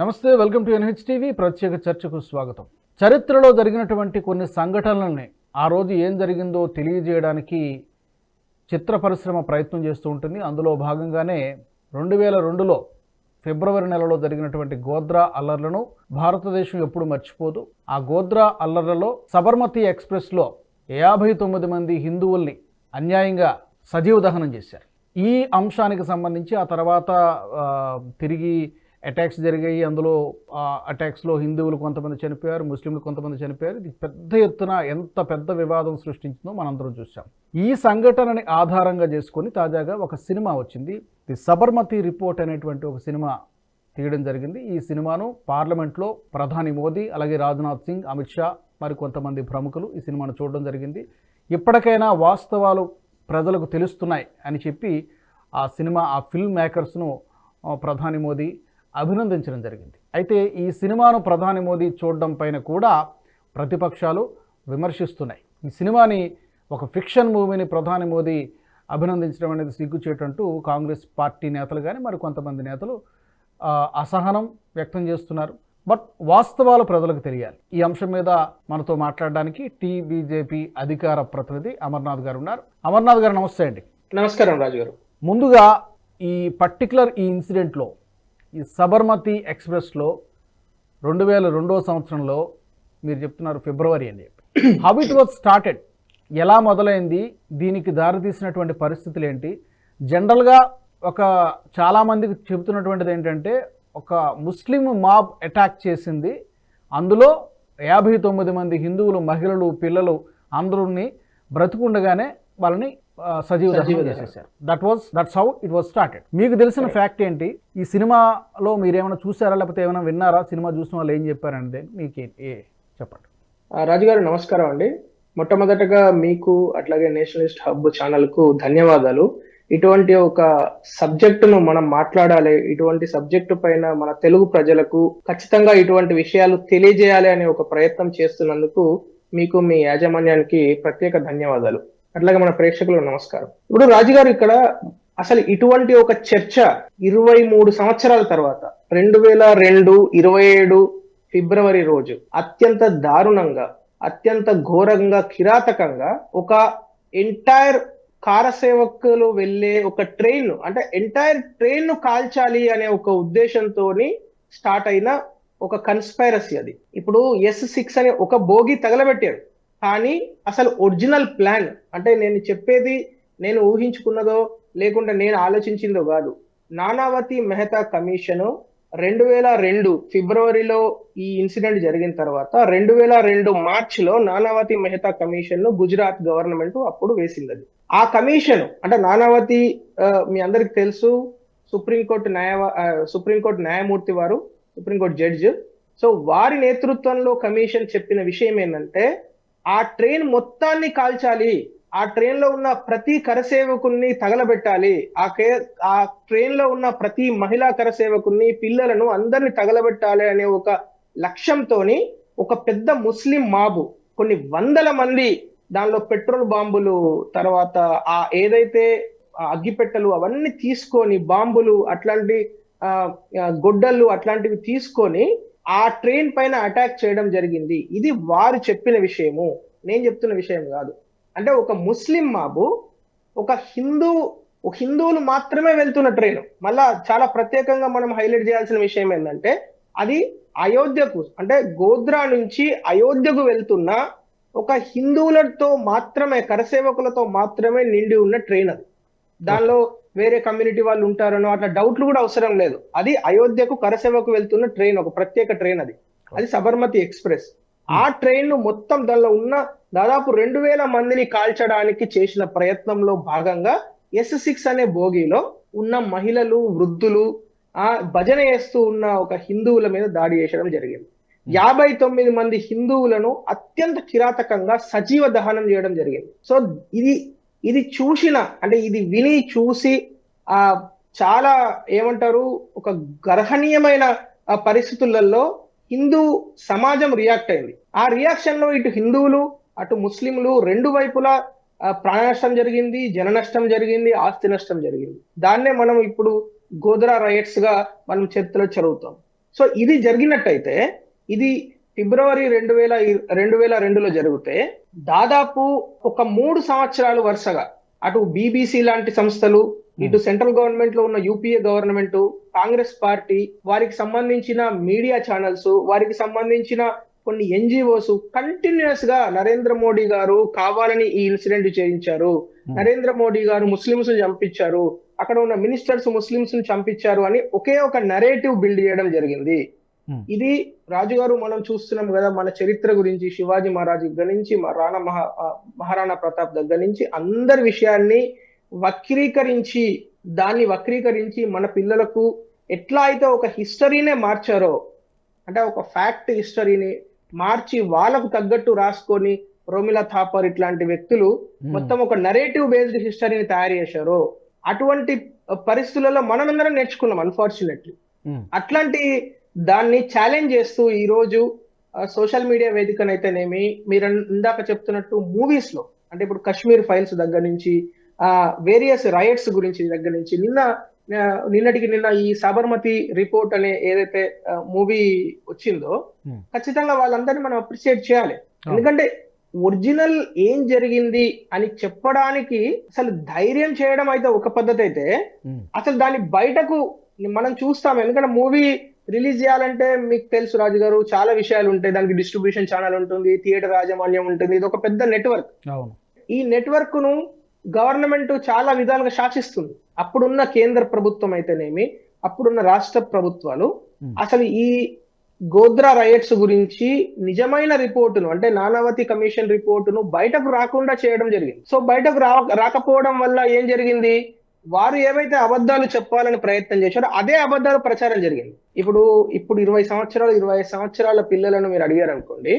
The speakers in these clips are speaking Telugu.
నమస్తే వెల్కమ్ టు ఎన్హెచ్ టీవీ ప్రత్యేక చర్చకు స్వాగతం. చరిత్రలో జరిగినటువంటి కొన్ని సంఘటనలని ఆ రోజు ఏం జరిగిందో తెలియజేయడానికి చిత్ర పరిశ్రమ ప్రయత్నం చేస్తూ ఉంటుంది. అందులో భాగంగానే రెండు వేల రెండులో ఫిబ్రవరి నెలలో జరిగినటువంటి గోద్రా అల్లర్లను భారతదేశం ఎప్పుడు మర్చిపోదు. ఆ గోద్రా అల్లర్లలో సబర్మతి ఎక్స్ప్రెస్లో యాభై తొమ్మిది మంది హిందువుల్ని అన్యాయంగా సజీవ దహనం చేశారు. ఈ అంశానికి సంబంధించి ఆ తర్వాత తిరిగి అటాక్స్ జరిగాయి. అందులో ఆ అటాక్స్లో హిందువులు కొంతమంది చనిపోయారు ముస్లింలు కొంతమంది చనిపోయారు. ఇది పెద్ద ఎత్తున ఎంత పెద్ద వివాదం సృష్టించిందో మనందరం చూసాం ఈ సంఘటనని ఆధారంగా చేసుకొని తాజాగా ఒక సినిమా వచ్చింది. ది సబర్మతి రిపోర్ట్ అనేటువంటి ఒక సినిమా తీయడం జరిగింది. ఈ సినిమాను పార్లమెంట్లో ప్రధాని మోదీ అలాగే రాజ్నాథ్ సింగ్ అమిత్ షా మరి కొంతమంది ప్రముఖులు ఈ సినిమాను చూడడం జరిగింది. ఇప్పటికైనా వాస్తవాలు ప్రజలకు తెలుస్తున్నాయి అని చెప్పి ఆ సినిమా ఆ ఫిల్మ్ మేకర్స్ను ప్రధాని మోదీ అభినందించడం జరిగింది. అయితే ఈ సినిమాను ప్రధాని మోదీ చూడడం పైన కూడా ప్రతిపక్షాలు విమర్శిస్తున్నాయి. ఈ సినిమాని ఒక ఫిక్షన్ మూవీని ప్రధాని మోదీ అభినందించడం అనేది సిగ్గుచేటంటూ కాంగ్రెస్ పార్టీ నేతలు కానీ మరి కొంతమంది నేతలు అసహనం వ్యక్తం చేస్తున్నారు. బట్ వాస్తవాలు ప్రజలకు తెలియాలి. ఈ అంశం మీద మనతో మాట్లాడడానికి టీబీజేపీ అధికార ప్రతినిధి అమర్నాథ్ గారు ఉన్నారు. అమర్నాథ్ గారు నమస్తే అండి. నమస్కారం రాజు గారు ముందుగా ఈ పర్టికులర్ ఈ ఇన్సిడెంట్లో ఈ సబర్మతి ఎక్స్ప్రెస్లో రెండు వేల రెండో సంవత్సరంలో మీరు చెప్తున్నారు ఫిబ్రవరి అని చెప్పి. హౌ ఇట్ వాజ్ స్టార్టెడ్ ఎలా మొదలైంది? దీనికి దారితీసినటువంటి పరిస్థితులు ఏంటి? జనరల్గా ఒక చాలామందికి చెబుతున్నటువంటిది ఏంటంటే ఒక ముస్లిం మాబ్ అటాక్ చేసింది. అందులో యాభై తొమ్మిది మంది హిందువులు మహిళలు పిల్లలు అందరూని బ్రతుకుండగానే వాళ్ళని సజీవ దహనం. చేసేసారు. That was that's how it was started మీకు తెలిసిన ఫ్యాక్ట్ ఏంటి? ఈ సినిమాలో మీరు ఏమైనా చూసారా? లేకపోతే ఏమైనా విన్నారా? సినిమా చూసిన వాళ్ళు ఏం చెప్పారండి మీకు ఏ- చెప్పండి. ఆ, రాజు గారు నమస్కారం అండి. మొట్టమొదటగా మీకు అట్లాగే నేషనలిస్ట్ హబ్ ఛానల్కు ధన్యవాదాలు. ఇటువంటి ఒక సబ్జెక్టును మనం మాట్లాడాలి ఇటువంటి సబ్జెక్టు పైన మన తెలుగు ప్రజలకు ఖచ్చితంగా ఇటువంటి విషయాలు తెలియజేయాలి అనే ఒక ప్రయత్నం చేస్తున్నందుకు మీకు మీ యాజమాన్యానికి ప్రత్యేక ధన్యవాదాలు. అట్లాగే మన ప్రేక్షకులు నమస్కారం. ఇప్పుడు రాజుగారు ఇక్కడ అసలు ఇటువంటి ఒక చర్చ ఇరవై మూడు సంవత్సరాల తర్వాత రెండు వేల రెండు ఇరవై ఏడు ఫిబ్రవరి రోజు అత్యంత దారుణంగా అత్యంత ఘోరంగా కిరాతకంగా ఒక ఎంటైర్ కారసేవకులు వెళ్ళే ఒక ట్రైన్ అంటే ఎంటైర్ ట్రైన్ను కాల్చాలి అనే ఒక ఉద్దేశంతో స్టార్ట్ అయిన ఒక కన్స్పైరసీ అది. ఇప్పుడు ఎస్ సిక్స్ అనే ఒక బోగి తగలబెట్టారు. కానీ అసలు ఒరిజినల్ ప్లాన్ అంటే నేను చెప్పేది నేను ఊహించుకున్నదో లేకుంటే నేను ఆలోచించిందో కాదు. నానావతి మెహతా కమిషను రెండు వేల రెండు ఫిబ్రవరిలో ఈ ఇన్సిడెంట్ జరిగిన తర్వాత రెండు వేల రెండు మార్చిలో నానావతి మెహతా కమిషన్ను గుజరాత్ గవర్నమెంట్ అప్పుడు వేసింది అది ఆ కమిషన్ అంటే నానావతి మీ అందరికి తెలుసు సుప్రీంకోర్టు న్యాయ సుప్రీంకోర్టు న్యాయమూర్తి వారు సుప్రీంకోర్టు జడ్జ్. సో వారి నేతృత్వంలో కమిషన్ చెప్పిన విషయం ఏంటంటే ఆ ట్రైన్ మొత్తాన్ని కాల్చాలి. ఆ ట్రైన్లో ఉన్న ప్రతి కరసేవకుని తగలబెట్టాలి. ఆ కే ఆ ట్రైన్లో ఉన్న ప్రతి మహిళా కరసేవకుని పిల్లలను అందరిని తగలబెట్టాలి అనే ఒక లక్ష్యంతోని ఒక పెద్ద ముస్లిం మాబు కొన్ని వందల మంది దానిలో పెట్రోల్ బాంబులు తర్వాత ఆ ఏదైతే అగ్గిపెట్టెలు అవన్నీ తీసుకొని బాంబులు అట్లాంటి గొడ్డళ్ళు అట్లాంటివి తీసుకొని ఆ ట్రైన్ పైన అటాక్ చేయడం జరిగింది. ఇది వారు చెప్పిన విషయము. నేను చెప్తున్న విషయం కాదు. అంటే ఒక ముస్లిం మాబు ఒక హిందూ ఒక హిందువులు మాత్రమే వెళ్తున్న ట్రైన్ మళ్ళా చాలా ప్రత్యేకంగా మనం హైలైట్ చేయాల్సిన విషయం ఏంటంటే అది అయోధ్యకు అంటే గోద్రా నుంచి అయోధ్యకు వెళ్తున్న ఒక హిందువులతో మాత్రమే కరసేవకులతో మాత్రమే నిండి ఉన్న ట్రైన్ అది. దానిలో వేరే కమ్యూనిటీ వాళ్ళు ఉంటారనో అట్లా డౌట్లు కూడా అవసరం లేదు. అది అయోధ్యకు కరసేవకు వెళ్తున్న ట్రైన్ ఒక ప్రత్యేక ట్రైన్ అది. అది సబర్మతి ఎక్స్ప్రెస్. ఆ ట్రైన్ను మొత్తం దానిలో ఉన్న దాదాపు రెండు వేల మందిని కాల్చడానికి చేసిన ప్రయత్నంలో భాగంగా ఎస్ సిక్స్ అనే బోగిలో ఉన్న మహిళలు వృద్ధులు ఆ భజన చేస్తూ ఉన్న ఒక హిందువుల మీద దాడి చేసడం జరిగింది. యాభై తొమ్మిది మంది హిందువులను అత్యంత కిరాతకంగా సజీవ దహనం చేయడం జరిగింది. సో ఇది ఇది చూసిన అంటే ఇది విని చూసి ఆ చాలా ఏమంటారు ఒక గర్హనీయమైన పరిస్థితులలో హిందూ సమాజం రియాక్ట్ అయింది. ఆ రియాక్షన్లో ఇటు హిందువులు అటు ముస్లింలు రెండు వైపులా ప్రాణ నష్టం జరిగింది జన నష్టం జరిగింది ఆస్తి నష్టం జరిగింది. దాన్నే మనం ఇప్పుడు గోధరా రైట్స్గా మనం చరిత్రలో చదువుతాం. సో ఇది జరిగినట్టయితే ఇది ఫిబ్రవరి రెండు వేల రెండు వేల రెండులో జరిగితే దాదాపు ఒక మూడు సంవత్సరాలు వరుసగా అటు బీబీసీ లాంటి సంస్థలు ఇటు సెంట్రల్ గవర్నమెంట్లో ఉన్న యూపీఏ గవర్నమెంట్ కాంగ్రెస్ పార్టీ వారికి సంబంధించిన మీడియా ఛానల్స్ వారికి సంబంధించిన కొన్ని ఎన్జిఓస్ కంటిన్యూస్గా నరేంద్ర మోడీ గారు కావాలని ఈ ఇన్సిడెంట్ చేయించారు. నరేంద్ర మోడీ గారు ముస్లింస్ చంపించారు. అక్కడ ఉన్న మినిస్టర్స్ ముస్లింస్ చంపించారు అని ఒకే ఒక నరేటివ్ బిల్డ్ చేయడం జరిగింది. ఇది రాజు గారు మనం చూస్తున్నాం కదా మన చరిత్ర గురించి శివాజీ మహారాజ్ దగ్గర నుంచి రాణా మహా మహారాణా ప్రతాప్ దగ్గర నుంచి అందరి విషయాన్ని వక్రీకరించి దాన్ని వక్రీకరించి మన పిల్లలకు ఎట్లా అయితే ఒక హిస్టరీనే మార్చారో అంటే ఒక ఫ్యాక్ట్ హిస్టరీని మార్చి వాళ్ళకు తగ్గట్టు రాసుకొని రోమిలా థాపర్ ఇట్లాంటి వ్యక్తులు మొత్తం ఒక నరేటివ్ బేస్డ్ హిస్టరీని తయారు చేశారో అటువంటి పరిస్థితులలో మనమందరం నేర్చుకున్నాం అన్ఫార్చునేట్లీ ఉమ్, అట్లాంటి దాన్ని ఛాలెంజ్ చేస్తూ ఈ రోజు సోషల్ మీడియా వేదికనైతేనేమి మీరు ఇందాక చెప్తున్నట్టు మూవీస్లో అంటే ఇప్పుడు కశ్మీర్ ఫైల్స్ దగ్గర నుంచి ఆ వేరియస్ రైట్స్ గురించి దగ్గర నుంచి నిన్న నిన్నటికి నిన్న ఈ సబర్మతి రిపోర్ట్ అనే ఏదైతే మూవీ వచ్చిందో Hmm. ఖచ్చితంగా వాళ్ళందరినీ మనం అప్రిషియేట్ చేయాలి. ఎందుకంటే ఒరిజినల్ ఏం జరిగింది అని చెప్పడానికి అసలు ధైర్యం చేయడం అయితే ఒక పద్ధతి అయితే ఉమ్, అసలు దాన్ని బయటకు మనం చూస్తాం. ఎందుకంటే మూవీ రిలీజ్ చేయాలంటే మీకు తెలుసు రాజు గారు చాలా విషయాలు ఉంటాయి. దానికి డిస్ట్రిబ్యూషన్ ఛానల్ ఉంటుంది థియేటర్ యాజమాన్యం ఉంటుంది. ఇది ఒక పెద్ద నెట్వర్క్ ఈ నెట్వర్క్ను గవర్నమెంట్ చాలా విధాలుగా శాసిస్తుంది. అప్పుడున్న కేంద్ర ప్రభుత్వం అయితేనేమి అప్పుడున్న రాష్ట్ర ప్రభుత్వాలు. అసలు ఈ గోద్రా రైట్స్ గురించి నిజమైన రిపోర్టును అంటే నానావతి కమిషన్ రిపోర్టును బయటకు రాకుండా చేయడం జరిగింది. సో బయటకు రాకపోవడం వల్ల ఏం జరిగింది? వారు ఏవైతే అబద్ధాలు చెప్పాలని ప్రయత్నం చేశారో అదే అబద్ధాలు ప్రచారం జరిగింది. ఇప్పుడు ఇప్పుడు ఇరవై సంవత్సరాలు ఇరవై సంవత్సరాల పిల్లలను మీరు అడిగారు అనుకోండి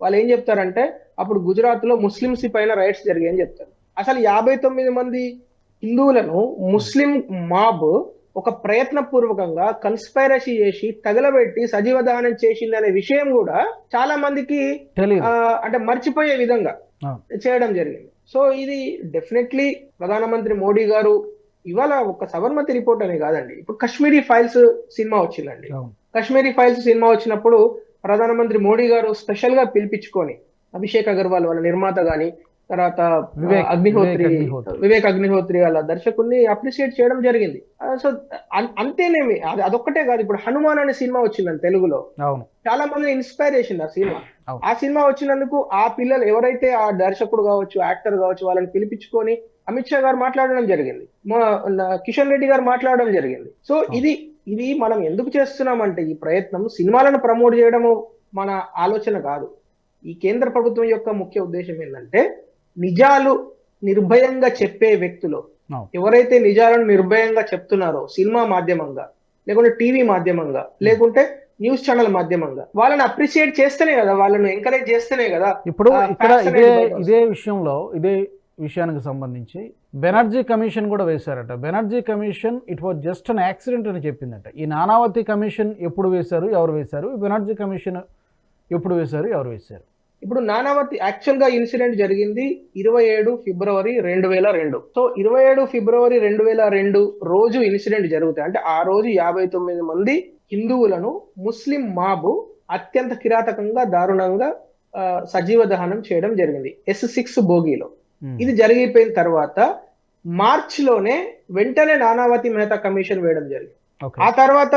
వాళ్ళు ఏం చెప్తారంటే అప్పుడు గుజరాత్లో ముస్లింస్ పైన రైట్స్ జరిగాయని చెప్తారు. అసలు యాభై తొమ్మిది మంది హిందువులను ముస్లిం మాబ్ ఒక ప్రయత్నపూర్వకంగా కన్స్పైరసీ చేసి తగలబెట్టి సజీవ దహనం చేసింది అనే విషయం కూడా చాలా మందికి అంటే మర్చిపోయే విధంగా. చేయడం జరిగింది. సో ఇది డెఫినెట్లీ ప్రధానమంత్రి మోడీ గారు ఇవాళ ఒక సబర్మతి రిపోర్ట్ అనే కాదండి. ఇప్పుడు కాశ్మీరీ ఫైల్స్ సినిమా వచ్చిందండి. కాశ్మీరీ ఫైల్స్ సినిమా వచ్చినప్పుడు ప్రధానమంత్రి మోడీ గారు స్పెషల్గా పిలిపించుకొని అభిషేక్ అగర్వాల్ వాళ్ళ నిర్మాత గాని తర్వాత అగ్నిహోత్రి వివేక్ అగ్నిహోత్రి. వాళ్ళ దర్శకుడిని అప్రిషియేట్ చేయడం జరిగింది. సో అంతేనేమి అది అదొక్కటే కాదు. ఇప్పుడు హనుమాన్ అనే సినిమా వచ్చిందండి తెలుగులో. చాలా మంది ఇన్స్పైరేషన్ ఆ సినిమా. ఆ సినిమా వచ్చినందుకు ఆ పిల్లలు ఎవరైతే ఆ దర్శకుడు కావచ్చు యాక్టర్ కావచ్చు వాళ్ళని పిలిపించుకొని అమిత్ షా గారు మాట్లాడడం జరిగింది. మా కిషన్ రెడ్డి గారు మాట్లాడడం జరిగింది. సో ఇది ఇది మనం ఎందుకు చేస్తున్నామంటే ఈ ప్రయత్నం సినిమాలను ప్రమోట్ చేయడము మన ఆలోచన కాదు. ఈ కేంద్ర ప్రభుత్వం యొక్క ముఖ్య ఉద్దేశం ఏంటంటే నిజాలు నిర్భయంగా చెప్పే వ్యక్తులు. ఎవరైతే నిజాలను నిర్భయంగా చెప్తున్నారో సినిమా మాధ్యమంగా లేకుంటే టీవీ మాధ్యమంగా లేకుంటే న్యూస్ ఛానల్ మాధ్యమంగా వాళ్ళని అప్రిషియేట్ చేస్తేనే కదా వాళ్ళని ఎంకరేజ్ చేస్తేనే కదా ఇప్పుడు ఇక్కడ ఇదే. ఇదే విషయంలో ఇదే విషయానికి సంబంధించి బెనర్జీ కమిషన్ కూడా వేశారట. Banerjee commission it was just an accident అని చెప్పిందట. ఈ నానావతి కమిషన్ ఎప్పుడు వేశారు ఎవరు వేశారు? బెనర్జీ కమిషన్ ఎప్పుడు వేశారు ఎవరు వేశారు? ఇప్పుడు నానావతి యాక్చువల్గా ఇన్సిడెంట్ జరిగింది ఇరవై ఏడు ఫిబ్రవరి రెండు వేల రెండు. సో ఇరవై ఏడు ఫిబ్రవరి రెండు వేల రెండు రోజు ఇన్సిడెంట్ జరుగుతాయి. అంటే ఆ రోజు యాభై తొమ్మిది మంది హిందువులను ముస్లిం మాబు అత్యంత కిరాతకంగా దారుణంగా సజీవ దహనం చేయడం జరిగింది. ఎస్ సిక్స్ బోగీలో. ఇది జరిగిపోయిన తర్వాత మార్చ్లోనే వెంటనే నానావతి మెహతా కమిషన్ వేయడం జరిగింది. ఆ తర్వాత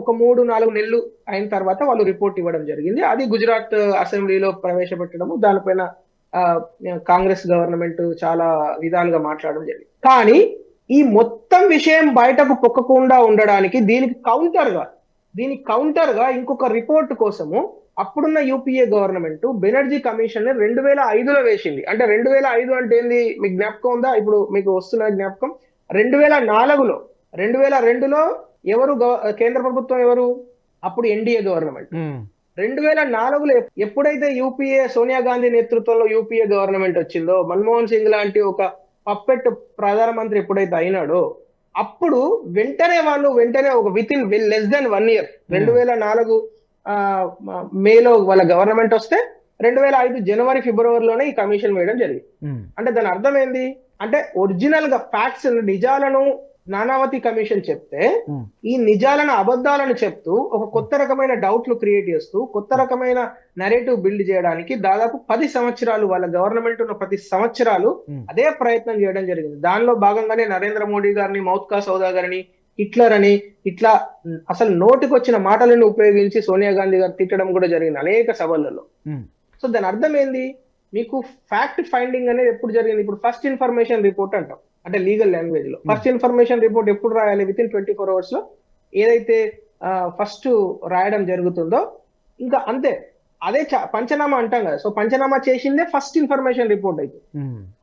ఒక మూడు నాలుగు నెలలు అయిన తర్వాత వాళ్ళు రిపోర్ట్ ఇవ్వడం జరిగింది. అది గుజరాత్ అసెంబ్లీలో ప్రవేశపెట్టడము దానిపైన కాంగ్రెస్ గవర్నమెంట్ చాలా విధాలుగా మాట్లాడడం జరిగింది. కానీ ఈ మొత్తం విషయం బయటకు పొక్కకుండా ఉండడానికి దీనికి కౌంటర్గా దీనికి కౌంటర్గా ఇంకొక రిపోర్ట్ కోసము అప్పుడున్న యూపీఏ గవర్నమెంట్ బెనర్జీ కమిషన్ రెండు వేల ఐదులో వేసింది. అంటే రెండు వేల ఐదు అంటే ఏంది? మీకు జ్ఞాపకం ఉందా? ఇప్పుడు మీకు వస్తున్న జ్ఞాపకం? రెండు వేల నాలుగులో రెండు వేల రెండులో ఎవరు కేంద్ర ప్రభుత్వం ఎవరు? అప్పుడు ఎన్డీఏ గవర్నమెంట్. రెండు వేల నాలుగులో ఎప్- ఎప్పుడైతే యూపీఏ సోనియా గాంధీ నేతృత్వంలో యూపీఏ గవర్నమెంట్ వచ్చిందో మన్మోహన్ సింగ్ లాంటి ఒక పప్పెట్ ప్రధానమంత్రి ఎప్పుడైతే అయినాడో అప్పుడు వెంటనే వాళ్ళు వెంటనే ఒక within less than one year రెండు వేల నాలుగు మేలో వాళ్ళ గవర్నమెంట్ వస్తే రెండు వేల ఐదు జనవరి ఫిబ్రవరిలోనే ఈ కమిషన్ వేయడం జరిగింది అంటే దాని అర్థం ఏంది అంటే ఒరిజినల్గా ఫ్యాక్ట్స్ నిజాలను నానావతి కమిషన్ చెప్తే. ఈ నిజాలను అబద్ధాలను చెప్తూ ఒక కొత్త రకమైన డౌట్లు క్రియేట్ చేస్తూ కొత్త రకమైన నరేటివ్ బిల్డ్ చేయడానికి దాదాపు పది సంవత్సరాలు వాళ్ళ గవర్నమెంట్ ఉన్న పది సంవత్సరాలు. అదే ప్రయత్నం చేయడం జరిగింది దానిలో భాగంగానే నరేంద్ర మోడీ గారిని మౌత్కా సౌదా గారిని హిట్లర్ అని ఇట్లా అసలు నోటికి వచ్చిన మాటలను ఉపయోగించి సోనియా గాంధీ గారు తిట్టడం కూడా జరిగింది అనేక సభలలో. సో దాని అర్థం ఏంది? మీకు ఫ్యాక్ట్ ఫైండింగ్ అనేది ఎప్పుడు జరిగింది? ఇప్పుడు ఫస్ట్ ఇన్ఫర్మేషన్ రిపోర్ట్ అంటాం. అంటే లీగల్ లాంగ్వేజ్లో. ఫస్ట్ ఇన్ఫర్మేషన్ రిపోర్ట్ ఎప్పుడు రాయాలి? విత్ ఇన్ ట్వంటీ ఫోర్ అవర్స్లో. ఏదైతే ఫస్ట్ రాయడం జరుగుతుందో ఇంకా అంతే. అదే పంచనామా అంటాం కదా. సో పంచనామా చేసిందే ఫస్ట్ ఇన్ఫర్మేషన్ రిపోర్ట్ అయితే.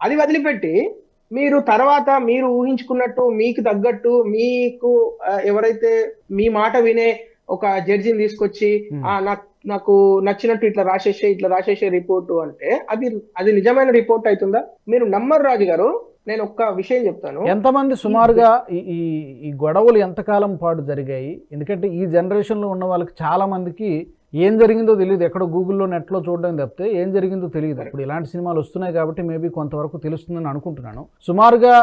అది వదిలిపెట్టి మీరు తర్వాత మీరు ఊహించుకున్నట్టు మీకు తగ్గట్టు మీకు ఎవరైతే మీ మాట వినే ఒక జడ్జిని తీసుకొచ్చి. ఆ నాకు నాకు నచ్చినట్టు ఇట్లా రాసేసే ఇట్లా రాసేసే రిపోర్టు అంటే అది అది నిజమైన రిపోర్ట్ అవుతుందా? మీరు నమ్మరు రాజు గారు నేను ఒక్క విషయం చెప్తాను. ఎంతమంది సుమారుగా ఈ ఈ ఈ గొడవలు ఎంతకాలం పాటు జరిగాయి? ఎందుకంటే ఈ జనరేషన్లో ఉన్న వాళ్ళకి చాలా మందికి ఏం జరిగిందో తెలియదు. ఎక్కడో గూగుల్లో నెట్లో చూడడం తప్పితే ఏం జరిగిందో తెలియదు. ఇప్పుడు ఇలాంటి సినిమాలు వస్తున్నాయి కాబట్టి మేబీ కొంతవరకు తెలుస్తుందని అనుకుంటున్నాను. సుమారుగా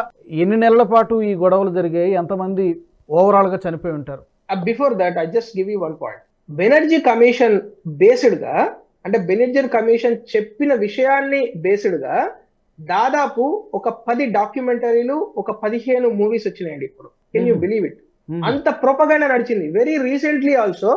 ఎన్ని నెలల పాటు ఈ గొడవలు జరిగాయి? ఎంతమంది ఓవరాల్గా చనిపోయి ఉంటారు? Before that I just give you one point Banerjee commission బేస్డ్గా అంటే బెనర్జీ కమిషన్ చెప్పిన విషయాన్ని బేస్డ్గా దాదాపు ఒక పది డాక్యుమెంటరీలు ఒక పదిహేను మూవీస్ వచ్చినాయండి ఇప్పుడు. Can you. బిలీవ్ ఇట్ అంత ప్రొపగండా నడిచింది. Very recently also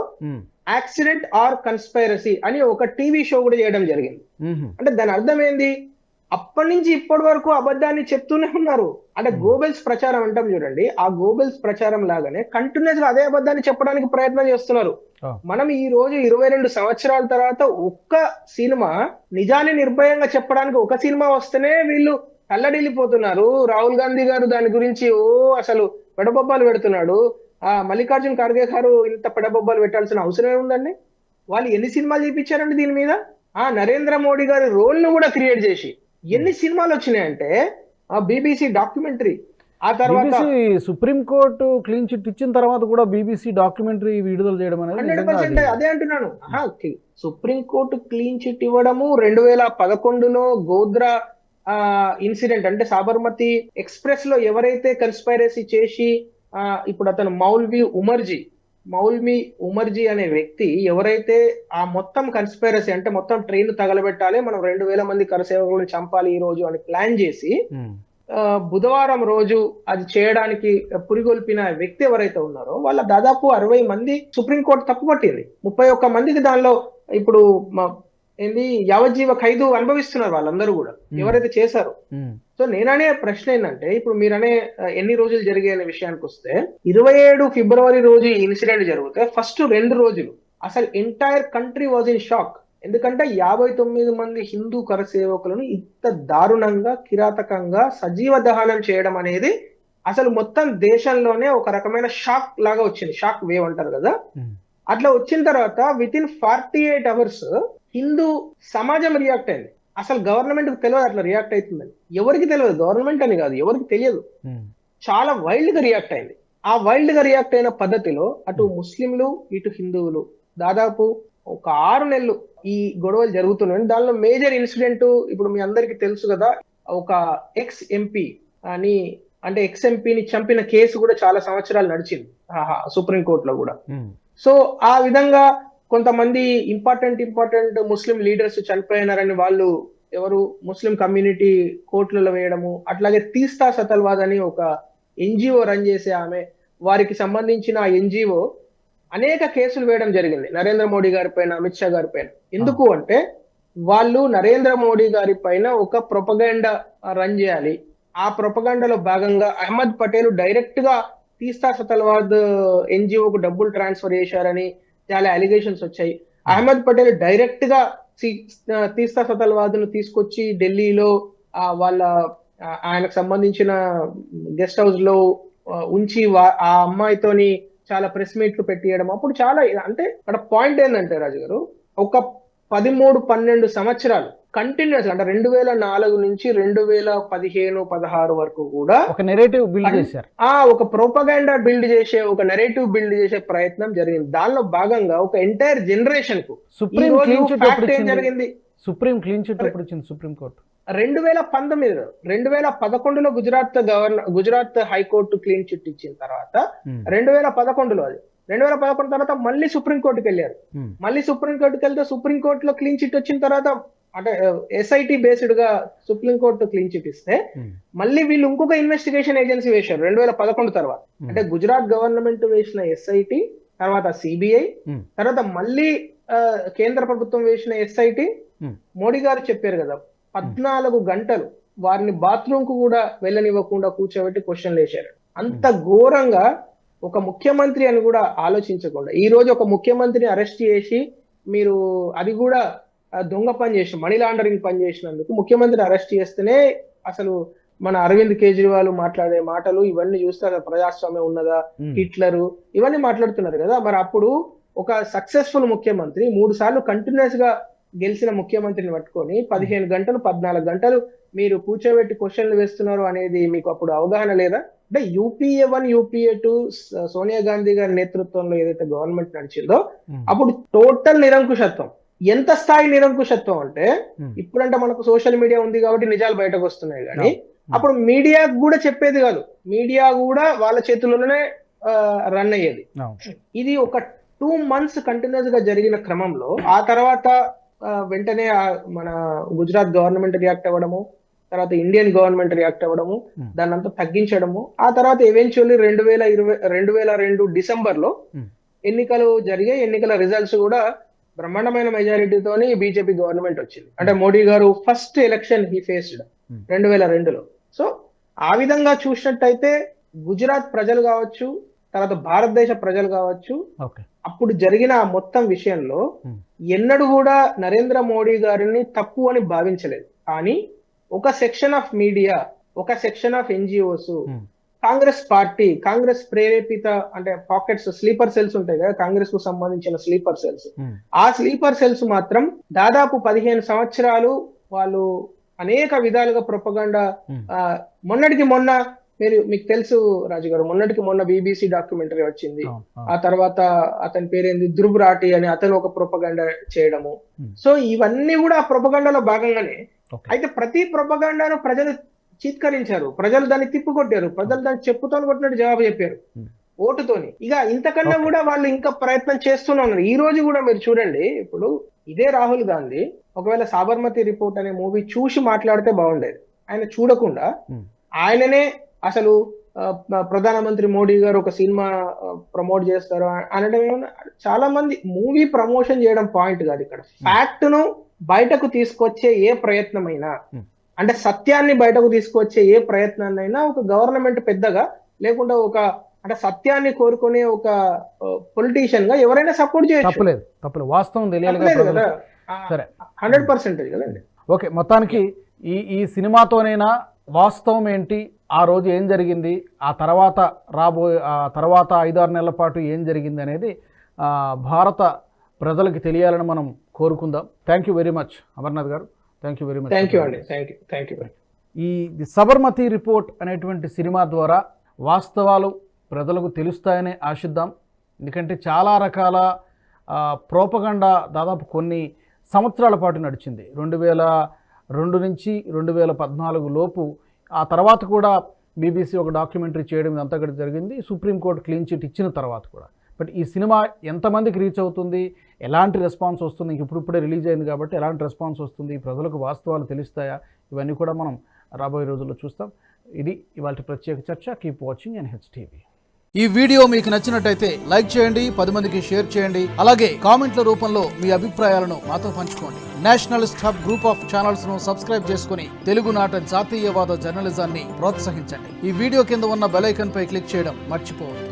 accident or conspiracy అని ఒక టీవీ షో కూడా చేయడం జరిగింది. అంటే దాని అర్థం ఏంది అప్పటి నుంచి ఇప్పటి వరకు అబద్ధాన్ని చెప్తూనే ఉన్నారు. అంటే. గోబెల్స్ ప్రచారం అంటాం చూడండి. ఆ గోబెల్స్ ప్రచారం లాగానే కంటిన్యూస్గా అదే అబద్ధాన్ని చెప్పడానికి ప్రయత్నం చేస్తున్నారు. మనం ఈ రోజు ఇరవై రెండు సంవత్సరాల తర్వాత ఒక్క సినిమా నిజాన్ని నిర్భయంగా చెప్పడానికి ఒక సినిమా వస్తేనే వీళ్ళు తల్లడిల్లిపోతున్నారు. రాహుల్ గాంధీ గారు దాని గురించి ఓ అసలు పెడబొబ్బాలు పెడుతున్నాడు. ఆ మల్లికార్జున్ ఖర్గే గారు ఇంత పెడబొబ్బాలు పెట్టాల్సిన అవసరం ఏముందండి? వాళ్ళు ఎన్ని సినిమాలు చూపించారండి దీని మీద? ఆ నరేంద్ర మోడీ గారి రోల్ను కూడా క్రియేట్ చేసి. ఎన్ని సినిమాలు వచ్చినాయంటే ఆ బీబీసీ డాక్యుమెంటరీ ఆ తర్వాత సుప్రీంకోర్టు క్లీన్ చిట్ ఇచ్చిన తర్వాత కూడా బీబీసీ డాక్యుమెంటరీ విడుదల చేయడం అనేది హండ్రెడ్ పర్సెంట్ అది- అంటున్నాను. సుప్రీం కోర్టు క్లీన్ చిట్ ఇవ్వడము రెండు వేల పదకొండులో గోద్రా ఇన్సిడెంట్ అంటే సాబర్మతి ఎక్స్ప్రెస్లో ఎవరైతే కన్స్పైరసీ చేసి ఇప్పుడు అతను మౌల్వి ఉమర్జీ మౌల్వి ఉమర్జీ అనే వ్యక్తి ఎవరైతే ఆ మొత్తం కన్స్పైరసీ అంటే మొత్తం ట్రైన్ తగలబెట్టాలి మనం రెండు వేల మంది కరసేవకులను చంపాలి ఈ రోజు అని ప్లాన్ చేసి బుధవారం రోజు అది చేయడానికి పురిగొల్పిన వ్యక్తి ఎవరైతే ఉన్నారో వాళ్ళ దాదాపు అరవై మంది సుప్రీంకోర్టు తప్పుపట్టింది. ముప్పై ఒక్క మందికి దానిలో ఇప్పుడు ఏంది? యావజ్జీవ ఖైదు అనుభవిస్తున్నారు వాళ్ళందరూ కూడా. ఎవరైతే చేశారో. సో నేననే ప్రశ్న ఏంటంటే ఇప్పుడు మీరనే ఎన్ని రోజులు జరిగాయి అనే విషయానికి వస్తే ఇరవై ఏడు ఫిబ్రవరి రోజు ఈ ఇన్సిడెంట్ జరిగితే ఫస్ట్ రెండు రోజులు అసలు entire country was in shock ఎందుకంటే యాభై తొమ్మిది మంది హిందూ కరసేవకులను ఇంత దారుణంగా కిరాతకంగా సజీవ దహనం చేయడం అనేది అసలు మొత్తం దేశంలోనే ఒక రకమైన షాక్ లాగా వచ్చింది. షాక్ వేవ్ అంటారు కదా. అట్లా వచ్చిన తర్వాత within forty eight hours Hindu సమాజం రియాక్ట్ అయింది. అసలు గవర్నమెంట్కి తెలియదు అట్లా రియాక్ట్ అవుతుందని. ఎవరికి తెలియదు? గవర్నమెంట్ అని కాదు ఎవరికి తెలియదు. ఉమ్, చాలా వైల్డ్గా రియాక్ట్ అయింది. ఆ వైల్డ్గా రియాక్ట్ అయిన పద్ధతిలో అటు ముస్లింలు ఇటు హిందువులు. దాదాపు ఒక ఆరు నెలలు ఈ గొడవలు జరుగుతున్నాయి. దానిలో మేజర్ ఇన్సిడెంట్ ఇప్పుడు మీ అందరికీ తెలుసు కదా ఒక ఎక్స్ ఎంపీ అని అంటే ఎక్స్ ఎంపీని చంపిన కేసు కూడా చాలా సంవత్సరాలు నడిచింది. సుప్రీం కోర్టులో కూడా. ఉమ్, సో ఆ విధంగా కొంతమంది ఇంపార్టెంట్ ఇంపార్టెంట్ ముస్లిం లీడర్స్ చనిపోయినారని వాళ్ళు ఎవరు ముస్లిం కమ్యూనిటీ కోర్టులలో వేయడము అట్లాగే తీస్తా సతల్వాద్ అని ఒక ఎన్జిఓ రన్ చేసే ఆమె వారికి సంబంధించిన ఆ ఎన్జిఓ అనేక కేసులు వేయడం జరిగింది. నరేంద్ర మోడీ గారి పైన అమిత్ షా గారి పైన. ఎందుకు అంటే వాళ్ళు నరేంద్ర మోడీ గారి పైన ఒక ప్రొపగండా రన్ చేయాలి. ఆ ప్రొపగండాలో భాగంగా అహ్మద్ పటేల్ డైరెక్ట్గా తీస్తా సతల్వాద్ ఎన్జిఓకు డబ్బులు ట్రాన్స్ఫర్ చేశారని చాలా అలిగేషన్స్ వచ్చాయి. అహ్మద్ పటేల్ డైరెక్ట్గా తీస్తా సతల్వాదును తీసుకొచ్చి ఢిల్లీలో వాళ్ళ ఆయనకు సంబంధించిన గెస్ట్ హౌస్లో ఉంచి ఆ అమ్మాయితోని చాలా ప్రెస్ మీట్లు పెట్టియడం. అప్పుడు చాలా అంటే అక్కడ పాయింట్ ఏంటంటే రాజు గారు ఒక పదిమూడు పన్నెండు సంవత్సరాలు కంటిన్యూస్ అంటే రెండు వేల నాలుగు నుంచి రెండు వేల పదిహేను పదహారు వరకు కూడా ఒక నెరేటివ్ బిల్డ్ చేశారు. ఆ ఒక ప్రోపగాండా బిల్డ్ చేసే ఒక నెరేటివ్ బిల్డ్ చేసే ప్రయత్నం జరిగింది. దానిలో భాగంగా ఒక ఎంటైర్ జనరేషన్కు సుప్రీం ఏం జరిగింది? సుప్రీం క్లీన్ చిట్ ఎప్పుడు ఇచ్చింది సుప్రీంకోర్టు రెండు వేల పంతొమ్మిదిలో రెండు వేల పదకొండులో Gujarat governor Gujarat high court clean chit ఇచ్చిన తర్వాత రెండు వేల పదకొండులో అది. రెండు వేల పదకొండు తర్వాత మళ్ళీ సుప్రీంకోర్టుకి వెళ్ళారు. Hmm. మళ్ళీ సుప్రీంకోర్టుకి వెళ్తే సుప్రీంకోర్టులో క్లీన్ చిట్ వచ్చిన తర్వాత అంటే ఎస్ఐటి బేస్డ్గా సుప్రీంకోర్టు క్లీన్ చిట్ ఇస్తే Hmm. మళ్ళీ వీళ్ళు ఇంకొక ఇన్వెస్టిగేషన్ ఏజెన్సీ వేశారు రెండు వేల పదకొండు తర్వాత Hmm. అంటే గుజరాత్ గవర్నమెంట్ వేసిన ఎస్ఐటి తర్వాత సిబిఐ Hmm. తర్వాత మళ్ళీ కేంద్ర ప్రభుత్వం వేసిన ఎస్ఐటి. మోడీ గారు చెప్పారు కదా పద్నాలుగు గంటలు వారిని బాత్రూమ్కు కూడా వెళ్ళనివ్వకుండా కూర్చోబెట్టి క్వశ్చన్లు వేశారు అంత ఘోరంగా ఒక ముఖ్యమంత్రి అని కూడా ఆలోచించకుండా ఈ రోజు ఒక ముఖ్యమంత్రిని అరెస్ట్ చేసి మీరు అది కూడా దొంగ పని చేసి మనీ లాండరింగ్ పని చేసినందుకు ముఖ్యమంత్రిని అరెస్ట్ చేస్తేనే అసలు మన అరవింద్ కేజ్రీవాల్ మాట్లాడే మాటలు ఇవన్నీ చూస్తే అసలు ప్రజాస్వామ్యం ఉన్నదా. హిట్లరు ఇవన్నీ మాట్లాడుతున్నారు కదా మరి అప్పుడు ఒక సక్సెస్ఫుల్ ముఖ్యమంత్రి మూడు సార్లు కంటిన్యూస్గా గెలిచిన ముఖ్యమంత్రిని పట్టుకొని పదిహేను గంటలు పద్నాలుగు గంటలు మీరు కూర్చోబెట్టి క్వశ్చన్లు వేస్తున్నారు అనేది మీకు అప్పుడు అవగాహన లేదా అంటే UPA one UPA two Sonia Gandhi గారి నేతృత్వంలో ఏదైతే గవర్నమెంట్ నడిచిందో. అప్పుడు టోటల్ నిరంకుశత్వం ఎంత స్థాయి నిరంకుశత్వం అంటే. ఇప్పుడంటే మనకు సోషల్ మీడియా ఉంది కాబట్టి నిజాలు బయటకు వస్తున్నాయి కానీ. అప్పుడు మీడియా కూడా చెప్పేది కాదు మీడియా కూడా వాళ్ళ చేతుల్లోనే రన్ అయ్యేది. ఇది ఒక టూ మంత్స్ కంటిన్యూస్గా జరిగిన క్రమంలో ఆ తర్వాత వెంటనే మన గుజరాత్ గవర్నమెంట్ రియాక్ట్ అవ్వడము తర్వాత ఇండియన్ గవర్నమెంట్ రియాక్ట్ అవ్వడము. దాన్ని అంతా తగ్గించడము ఆ తర్వాత ఎవెన్చువల్లీ రెండు వేల ఇరవై రెండు వేల రెండు డిసెంబర్లో. ఎన్నికలు జరిగాయి ఎన్నికల రిజల్ట్స్ కూడా బ్రహ్మాండమైన మెజారిటీతోని బీజేపీ గవర్నమెంట్ వచ్చింది అంటే మోడీ గారు first election he faced Hmm. రెండు వేల రెండులో సో ఆ విధంగా చూసినట్టయితే గుజరాత్ ప్రజలు కావచ్చు తర్వాత భారతదేశ ప్రజలు కావచ్చు అప్పుడు జరిగిన ఆ మొత్తం విషయంలో Hmm. ఎన్నడూ కూడా నరేంద్ర మోడీ గారిని తప్పు అని భావించలేదు కానీ ఒక సెక్షన్ ఆఫ్ మీడియా ఒక section of NGOs Hmm. Congress party Congress ప్రేరేపిత అంటే పాకెట్స్ స్లీపర్ సెల్స్ ఉంటాయి కదా కాంగ్రెస్కు సంబంధించిన స్లీపర్ సెల్స్ ఉమ్. ఆ స్లీపర్ సెల్స్ మాత్రం దాదాపు పదిహేను సంవత్సరాలు వాళ్ళు అనేక విధాలుగా ప్రొపగండా Hmm. మొన్నటికి మొన్న మీరు మీకు తెలుసు రాజు గారు మొన్నటికి మొన్న బీబీసీ డాక్యుమెంటరీ వచ్చింది. ఆ తర్వాత అతని పేరేంది ధ్రువ్ రాటి అని అతను ఒక ప్రొపగండా చేయడము Hmm. సో ఇవన్నీ కూడా ఆ ప్రొపగండాలో భాగంగానే. అయితే ప్రతి ప్రొపగండాను ప్రజలు చీత్కరించారు ప్రజలు దాన్ని తిప్పికొట్టారు ప్రజలు దాన్ని చెప్పుతో కొట్టినట్టు జవాబు చెప్పారు Hmm. ఓటుతోని ఇక ఇంతకన్నా. కూడా వాళ్ళు ఇంకా ప్రయత్నం చేస్తూనే ఉన్నారు ఈ రోజు కూడా మీరు చూడండి ఇప్పుడు ఇదే రాహుల్ గాంధీ ఒకవేళ సాబర్మతి రిపోర్ట్ అనే మూవీ చూసి మాట్లాడితే బాగుండేది ఆయన చూడకుండా Hmm. ఆయననే అసలు ప్రధానమంత్రి మోడీ గారు ఒక సినిమా ప్రమోట్ చేస్తారు అనడం ఏమన్నా చాలా మంది మూవీ ప్రమోషన్ చేయడం పాయింట్ కాదు ఇక్కడ ఫ్యాక్ట్ను బయటకు తీసుకొచ్చే ఏ ప్రయత్నమైనా Hmm. అంటే సత్యాన్ని బయటకు తీసుకొచ్చే ఏ ప్రయత్నాన్నైనా ఒక గవర్నమెంట్ పెద్దగా లేకుంటే ఒక అంటే సత్యాన్ని కోరుకునే ఒక పొలిటీషియన్గా ఎవరైనా సపోర్ట్ చేయొచ్చు. తప్పలేదు తప్పలేదు. వాస్తవం తెలియాలి సరే. హండ్రెడ్ పర్సెంటేజ్ కదండి. ఓకే మొత్తానికి ఈ ఈ సినిమాతోనైనా వాస్తవం ఏంటి? ఆ రోజు ఏం జరిగింది? ఆ తర్వాత రాబోయే ఆ తర్వాత ఐదారు నెలల పాటు ఏం జరిగింది అనేది భారత ప్రజలకు తెలియాలని మనం కోరుకుందాం. Thank you very much Amarnath గారు. Thank you very much thank you అండి థ్యాంక్ యూ థ్యాంక్ యూ ఈ ది సబర్మతి రిపోర్ట్ అనేటువంటి సినిమా ద్వారా వాస్తవాలు ప్రజలకు తెలుస్తాయని ఆశిద్దాం. ఎందుకంటే చాలా రకాల ప్రోపగండా దాదాపు కొన్ని సంవత్సరాల పాటు నడిచింది. రెండు వేల రెండు నుంచి రెండు వేల పద్నాలుగు లోపు. ఆ తర్వాత కూడా బీబీసీ ఒక డాక్యుమెంటరీ చేయడం ఇదంతా కూడా జరిగింది. సుప్రీంకోర్టు క్లీన్ చిట్ ఇచ్చిన తర్వాత కూడా. బట్ ఈ సినిమా ఎంతమందికి రీచ్ అవుతుంది? ఎలాంటి రెస్పాన్స్ వస్తుంది? ఇంక ఇప్పుడిప్పుడే రిలీజ్ అయింది కాబట్టి ఎలాంటి రెస్పాన్స్ వస్తుంది? ప్రజలకు వాస్తవాలు తెలుస్తాయా? ఇవన్నీ కూడా మనం రాబోయే రోజుల్లో చూస్తాం. ఇది ఇవాళ ప్రత్యేక చర్చ. కీప్ వాచింగ్ అండ్ హెచ్టీవీ ఈ వీడియో మీకు నచ్చినట్టయితే లైక్ చేయండి పది మందికి షేర్ చేయండి. అలాగే కామెంట్ల రూపంలో మీ అభిప్రాయాలను మాతో పంచుకోండి. నేషనలిస్ట్ హబ్ గ్రూప్ ఆఫ్ ఛానల్స్ను సబ్స్క్రైబ్ చేసుకుని తెలుగునాట జాతీయవాద జర్నలిజాన్ని ప్రోత్సహించండి. ఈ వీడియో కింద ఉన్న బెలైకన్ పై క్లిక్ చేయడం మర్చిపోవద్దు.